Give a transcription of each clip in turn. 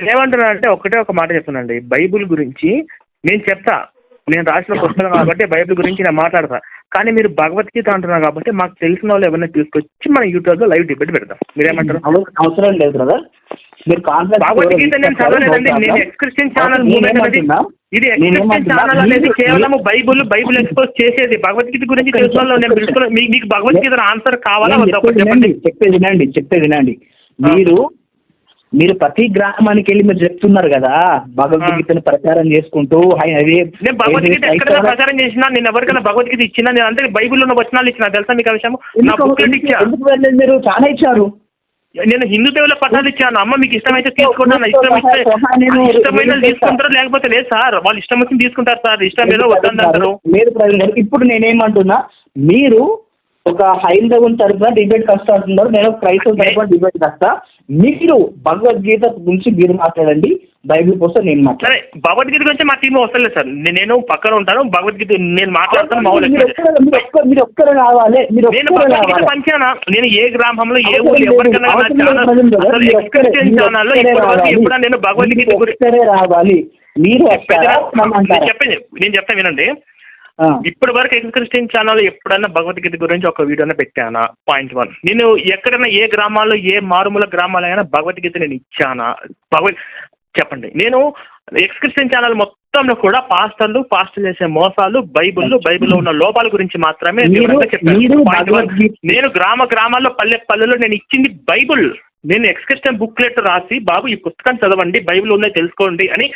ఏమంటున్నా అంటే ఒకటే ఒక మాట చెప్తున్నానండి. బైబిల్ గురించి నేను చెప్తా. నేను రాసిన పుస్తకం కాబట్టి బైబిల్ గురించి నేను మాట్లాడతా. కానీ మీరు భగవద్గీత అంటున్నారు కాబట్టి మాకు తెలిసిన వాళ్ళు ఎవరైనా తీసుకొచ్చి మన యూట్యూబ్లో లైవ్ డిబేట్ పెడతాం. మీరేమంటారు? అవ- అవసరం లేదు బ్రదర్. మీరు భగవద్గీత నేను చదవలేదండి. నేను ఎక్స్ క్రిస్టియన్ ఛానల్ మూమెంట్ అనేది ఇది ఎక్స్ క్రిస్టియన్ ఛానల్ అనేది కేవలం బైబుల్ బైబుల్ ఎక్స్పోజ్ చేసేది. భగవద్గీత గురించి తెలిసిన నేను తెలుసుకున్నా మీ- మీకు భగవద్గీత ఆన్సర్ కావాలా చెప్పండి. చెప్పేది వినండి చెప్పేది వినండి. మీరు మీరు ప్రతి గ్రామానికి వెళ్ళి మీరు చెప్తున్నారు కదా భగవద్గీతను ప్రచారం చేసుకుంటూ నేను భగవద్గీత ఎక్కడైనా ప్రచారం చేసినా నేను ఎవరికైనా భగవద్గీత ఇచ్చినా నేను అంటే బైబిల్లో ఉన్న వచనాలు ఇచ్చిన తెలుసా మీకు ఆ విషయం మీరు? చాలా ఇచ్చారు. నేను హిందూ దేవుల పట్టాలు ఇచ్చాను. అమ్మ మీకు ఇష్టమైతే తీసుకుంటాను ఇష్టం ఇస్తే ఇష్టమైన తీసుకుంటారు లేకపోతే లేదు సార్. వాళ్ళు ఇష్టం వచ్చింది తీసుకుంటారు సార్. ఇష్టం ఏదో వద్దంటారు లేదు ఇప్పుడు నేనేమంటున్నా మీరు ఒక హైందవుని తరఫున డిబేట్ కష్టం అంటున్నారు. నేను క్రైస్తవ తరఫున డిబేట్ కష్టా మీరు భగవద్గీత గురించి మీరు మాట్లాడండి బైబిల్ కోసం నేను సరే మాట్లాడాను భగవద్గీత గురించి మా టీం వస్తలేదు సార్ నేను పక్కన ఉంటాను భగవద్గీత నేను మాట్లాడతాను మీరు ఒక్కరు మీరు రావాలి నేను పంచానా ఏ గ్రామంలో ఏ ఊరు లేదు, ఎవరికైనా నా అవసరం లేదు ఛానల్ ప్రజలు కదా, అసలు మీరు ఎక్స్ ఒక్కరే- క్రిస్టియన్ మీరు ఛానల్లో ఒక్కరే ఇప్పటి వరకు రావాలి. ఎప్పుడైనా నేను భగవద్గీత గురించి రావాలి మీరు? చెప్పండి నేను చెప్తాను వినండి. ఇప్పటి వరకు క్రిస్టియన్ ఛానల్ ఎప్పుడైనా భగవద్గీత గురించి ఒక వీడియోనే పెట్టానా? పాయింట్ వన్ నేను ఎక్కడైనా ఏ గ్రామాల్లో ఏ మారుమూల గ్రామాలైనా భగవద్గీత నేను ఇచ్చానా? భగవద్ చెప్పండి. నేను ఎక్స్ క్రిస్టియన్ ఛానల్ మొత్తంలో కూడా పాస్టర్లు పాస్టర్లు చేసే మోసాలు బైబిల్ బైబిల్లో ఉన్న లోపాల గురించి మాత్రమే నేను గ్రామ గ్రామాల్లో పల్లె పల్లెలో నేను ఇచ్చింది బైబిల్. నేను ఎక్స్క్రిప్షన్ బుక్లెట్ రాసి బాబు ఈ పుస్తకం చదవండి బైబిల్ ఉన్నాయి తెలుసుకోండి అని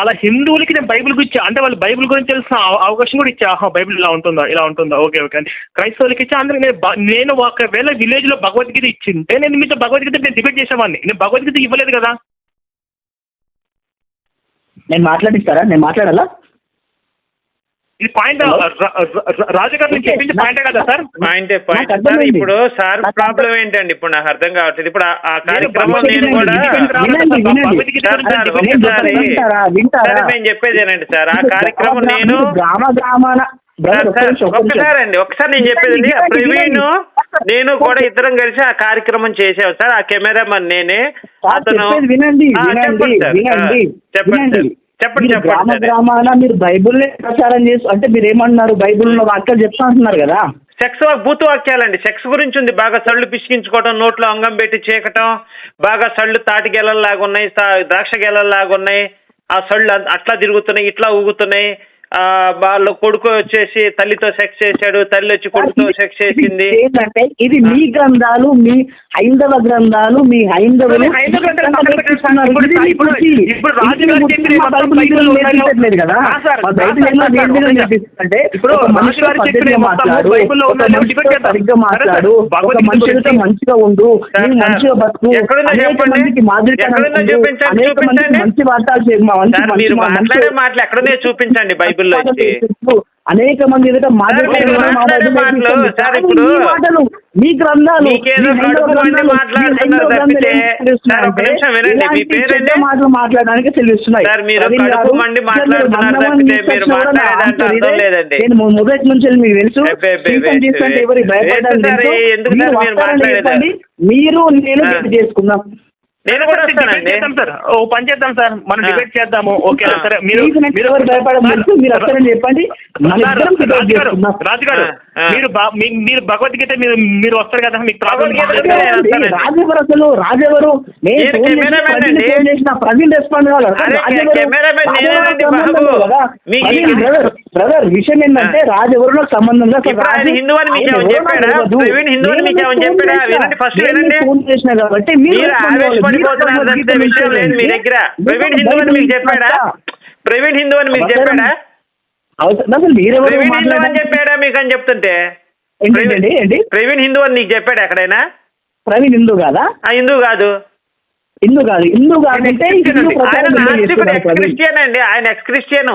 అలా హిందువులకి నేను బైబిల్ గురించి అంటే వాళ్ళు బైబిల్ గురించి తెలిసిన అవకాశం కూడా ఇచ్చా ఆహా బైబిల్ ఇలా ఉంటుందా ఇలా ఉంటుందా ఓకే ఓకే అని. క్రైస్తవులకి ఇచ్చా అందరూ నేను నేను ఒకవేళ విలేజ్లో భగవద్గీత ఇచ్చింటే నేను మీతో భగవద్గీత నేను డిబేట్ చేసేవాడిని. నేను భగవద్గీత ఇవ్వలేదు కదా. నేను మాట్లాడిస్తారా? నేను మాట్లాడాలా? ఇది పాయింట్ రాజుగారు నుంచి చెప్పింది పాయింటే కదా సార్? పాయింటే సార్. ఇప్పుడు సార్ ప్రాబ్లం ఏంటండి? ఇప్పుడు నాకు అర్థం కావట్లేదు. ఇప్పుడు ఆ- నేను కార్యక్రమం నేను కూడా వినండి, వినండి. భగవద్గీత సార్ నేను. వింటారా? వింటారా? సరే మేము చెప్పేదేనండి సార్. ఆ కార్యక్రమం నేను గ్రామ గ్రామాన. ఒక్కసారి అండి ఒకసారి నేను చెప్పేది ప్రవీణ్. నేను కూడా ఇద్దరం కలిసి ఆ కార్యక్రమం చేసాం సార్. ఆ కెమెరామన్ నేనే అతను చెప్పేది వినండి ఆ, వినండి చెప్పండి సార్. చెప్పండి. చెప్పండి మీరు చెప్పండి గ్రామ సార్. గ్రామాన మీరు బైబుల్ ప్రచారం చేసి అంటే మీరు ఏమన్నారు? బైబుల్ ఉన్న వాక్యాలు చెప్తా అంటున్నారు కదా? సెక్స్ బూతు వాక్యాలండి. సెక్స్ గురించి ఉంది. బాగా సళ్ళు పిసికించుకోవడం నోట్లో అంగం పెట్టి చీకటం బాగా సళ్ళు తాటి గెలల్లాగా ఉన్నాయి ద్రాక్ష గెలల్లాగా ఉన్నాయి ఆ సళ్ళు అట్లా తిరుగుతున్నాయి ఇట్లా ఊగుతున్నాయి. వాళ్ళు కొడుకు వచ్చేసి తల్లితో సెక్స్ చేశాడు తల్లి వచ్చి కొడుకుతో సెక్స్ చేసింది. ఏంటంటే ఇది మీ గ్రంథాలు మీ హైందవ గ్రంథాలు మీ హైందవులు సార్. ఇప్పుడు ఇప్పుడు- ఇప్పుడు- ఇప్పుడు- ఇప్పుడు రాజు గారు చెప్పిన మా మొత్తం బైబిల్ బైబిల్ ఇందులో ఉన్నాయో- నేర్పించట్లేదు కదా? ఆ సార్, మా ఆ బైబిల్ సార్, ఏమో సార్, దేని మీద సార్, నేర్పిస్తుందంటే ఇప్పుడు ఒక రాజు మనిషితో గారు చెప్పిన పద్ధతిగా మొత్తం మాట్లాడు. సరిగ్గా మాట్లాడు మనిషితో మంచిగా ఉండు మంచిగా బతుకు. మందికి చూపించండి. మంచి వార్తలు మాట్లాడే మాటలు ఎక్కడున్నాయో చూపించండి అనేక మంది ఎదుట మా మాటలు, గ్రంథాలు మాటలు మాట్లాడడానికి తెలుస్తున్నాయి. నేను మొదటి నుంచి మీకు తెలుసు. ఎవరు. ఎందుకు మీరు నేను చేసుకుందాం. నేను కూడా వస్తానండి సార్ ఓ పని చేద్దాం సార్ మనం. డిబేట్ చేద్దాము ఓకే. సరే మీరు మీరు తెలుసు మీరు వస్తారని చెప్పండి మన సార్, ఇద్దరం debate రాజు గారు చేసుకుందాం. రాజు గారు ఆ, ఆ. మీరు మీరు భగవద్గీత మీరు మీరు వస్తారు కదా మీకు. రాజెవరు అసలు రాజెవరు ప్రవీణ్ రెస్పాండ్ బ్రదర్ విషయం ఏంటంటే రాజెవరు నాకు సంబంధం హిందూ అని మీకు చెప్పాడా? హిందూ అని మీకు చెప్పాడా? వినండి, ఫస్ట్. ఫోన్ చేసిన కాబట్టి మీరు తప్పితే విషయం లేదు మీ దగ్గర ప్రవీణ్ హిందూ అని మీకు చెప్పాడా? ప్రవీణ్ హిందూ అని మీకు చెప్పాడా? ప్రవీణ్ హిందూ అని? చెప్పాడా మీకు అని చెప్తుంటే ప్రవీణ్ హిందూ అని నీకు చెప్పాడు ఎక్కడైనా? ప్రవీణ్ హిందూ కాదా? ఆ హిందూ కాదు. హిందూ కాదు. హిందూ కాదంటే ప్రవీణ్? క్రిస్టియన్ అండి. ఆయన ఎక్స్ క్రిస్టియన్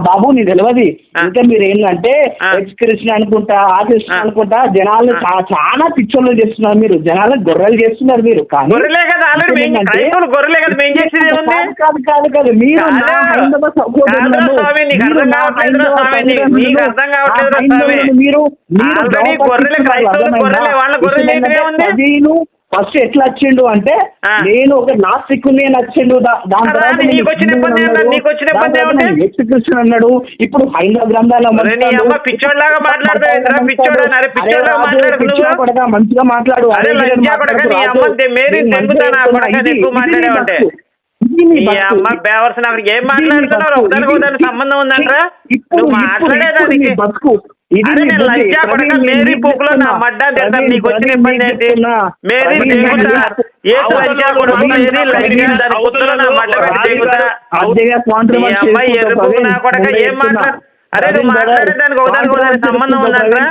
బాబు నీ తెలియదు. ఇంకా మీరు ఏంటంటే. ఎక్స్ క్రిస్టియన్ అనుకుంటా ఆ. క్రిస్టియన్. అనుకుంటా జనాలు చాలా పిచ్చోళ్ళు చేస్తున్నారు మీరు. జనాలు గొర్రెలు చేస్తున్నారు మీరు. గొర్రెలే కదా గొర్రెలే కదా మేము చేసేది ఏముంది? కాదు, కాదు కాదు కాదు. మీరు మీరు అర్థం గొర్రెలు క్రైస్తవులు? గొర్రెలే, వాళ్ళ గొర్రెలు ఫస్ట్ ఎట్లా వచ్చిండు అంటే. నేను ఒక నాస్తిక్ నచ్చిండు దాని తర్వాత ఇబ్బంది అన్నాడు. ఇప్పుడు హైందవ గ్రంథాల? పిచ్చోడా? మంచిగా మాట్లాడు. ఏం మాట్లాడుతున్నావు? సంబంధం ఉందంటరా? ఇప్పుడు- నువ్వు మాట్లాడేదానికి బతుకు. మేరీ పూకులో నా. మడ్డా నీకు వచ్చిన ఇబ్బంది ఏంటి. మేరీ తెగుతా కొడుకు దాని నా మడ్డ పెట్టి తెగుతా ఈ అమ్మాయి ఎరుపు నా కొడక ఏం చెప్తున్నా. మాట్లాడు? అరే నువ్వు ప్రవీణ్ బ్రదర్, మాట్లాడేదానికి ఒకదానికి సంబంధం ఉందంటరా.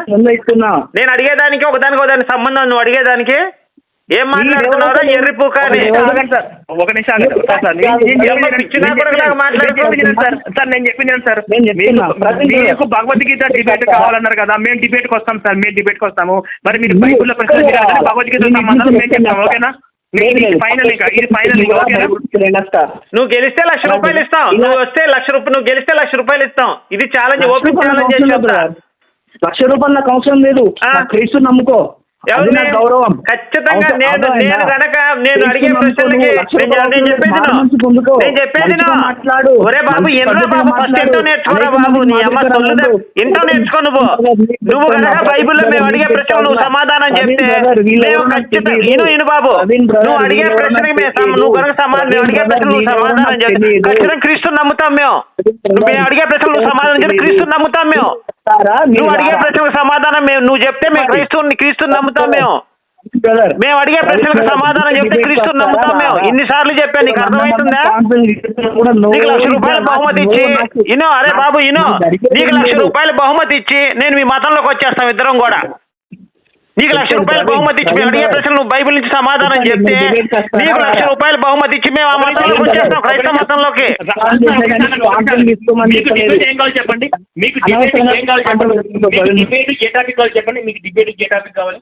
నేను అడిగేదానికి ఒకదానికి ఒకదానికి సంబంధం నువ్వు అడిగేదానికి? ఏం మాట్లాడుతున్నావురా? ఎవరు- ఎర్రి పూక అని. ఎవరు- ఆగండి సార్. ఒక నిమిషం ఆగండి. సార్ నేను- చెప్పింది సార్ సార్ నేను చెప్పింది ఏంటి సార్. నేను చెప్తున్నా. మీకు- భగవద్గీత డిబేట్ కావాలన్నారు కదా మేము డిబేట్కి వస్తాం సార్ మేము డిబేట్కి వస్తాము. మరి మీరు బైబుల్లో ప్రశ్న భగవద్గీత నేను సంబంధం మీకు మేము చెప్తాం. ఓకేనా. నువ్వు గెలిస్తే లక్ష రూపాయలు ఇస్తాం నువ్వు వస్తే లక్ష రూపాయలు నువ్వు గెలిస్తే లక్ష రూపాయలు ఇస్తాం ఇది ఛాలెంజ్ ఓపెన్ ఛాలెంజ్. లక్ష రూపాయలు నాకు అవసరం లేదు. క్రీస్తు నమ్ముకో. గౌరవం. ఖచ్చితంగా నేను? నేను గనక నేను క్రీస్తు అడిగే ప్రశ్నలకి నేను నేను చెప్పేది. నేను చెప్పేది. మాట్లాడు. ఒరే బాబు బాబు ఫస్ట్. ఎంతో నేర్చుకోరా బాబు? నీ అమ్మ. ఎంతో నేర్చుకో నువ్వు. నువ్వు కనుక బైబిల్లో మేము అడిగే ప్రశ్నలు నువ్వు సమాధానం చెప్తే మేము ఖచ్చితంగా ఇను బాబు. నువ్వు అడిగే ప్రశ్నకి మేము నువ్వు కనుక సమాధానం అడిగే ప్రశ్నలు నువ్వు సమాధానం చెప్తే ఖచ్చితంగా క్రీస్తుని నమ్ముతాం మేము. మేము అడిగే ప్రశ్నలు నువ్వు సమాధానం చెప్తే క్రీస్తుని నమ్ముతాం మేము. నువ్వు అడిగే ప్రశ్నకు సమాధానం మేము నువ్వు చెప్తే మేము క్రీస్తుని క్రీస్తుని నమ్ముతాం మేము. మేము అడిగే ప్రశ్నలకు సమాధానం చెప్తే క్రీస్తుని నమ్ముతాం మేము. ఇన్నిసార్లు చెప్పాను నీకు అర్థమవుతుందా? నీకు లక్ష రూపాయల బహుమతి ఇచ్చి ఇను అరే బాబు ఇను నీకు లక్ష రూపాయల బహుమతి ఇచ్చి నేను మీ మతంలోకి వచ్చేస్తాం ఇద్దరం కూడా. నీకు లక్ష రూపాయల బహుమతి ఇచ్చి మేము అడిగే ప్రశ్నలు నువ్వు బైబిల్ నుంచి సమాధానం చెప్తే నీకు లక్ష రూపాయల బహుమతి ఇచ్చి మేము ఆ మతంలోకి వచ్చేస్తాం క్రైస్తవ మతంలోకి. మీకు డిబేట్ ఏం కావాలి చెప్పండి? మీకు డిబేట్ ఏం చెప్పండి? మీకు డిబేట్ టాపిక్ కావాలి చెప్పండి? మీకు డిబేట్ ఏ టాపిక్ కావాలి?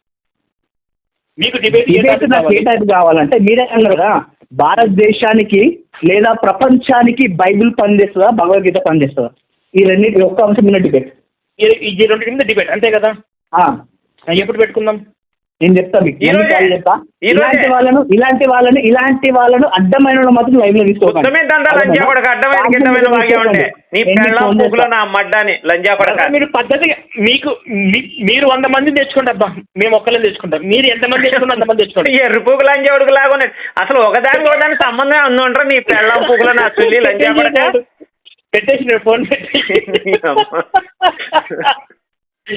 మీకు డిబేట్ ఏ డిబేట్ టాపిక్ నాకు ఏ టైప్ కావాలంటే మీరే అన్నారు కదా భారతదేశానికి లేదా ప్రపంచానికి బైబిల్ పనిచేస్తుందా భగవద్గీత పనిచేస్తుందా? ఈ రెండింటి ఒక్క అంశం మీద డిబేట్. ఈ- ఈ రెండు కింద డిబేట్ అంతే కదా? ఎప్పుడు పెట్టుకుందాం? నేను చెప్తా మీకు. చెప్తా. ఇలాంటి వాళ్ళను ఇలాంటి వాళ్ళని ఇలాంటి వాళ్ళను అడ్డమైన మాత్రం లైవ్లో కొడక మీరు పద్ధతిగా మీకు మీ- మీరు వంద మందిని తెచ్చుకోండి అబ్బా. మేము ఒక్కళ్ళని తెచ్చుకుంటాం. మీరు ఎంతమంది తెచ్చుకుంటే అంతమంది తెచ్చుకోండి. ఎర్రి పూకు లంజా కొడుకు లాగా అసలు ఒకదానికి ఒకదానికి సంబంధం ఉందంటారా నీ పెళ్ళం పూకులో నా చుల్లి లంజా కొడక పెట్టేసి ఫోన్ పెట్టేసి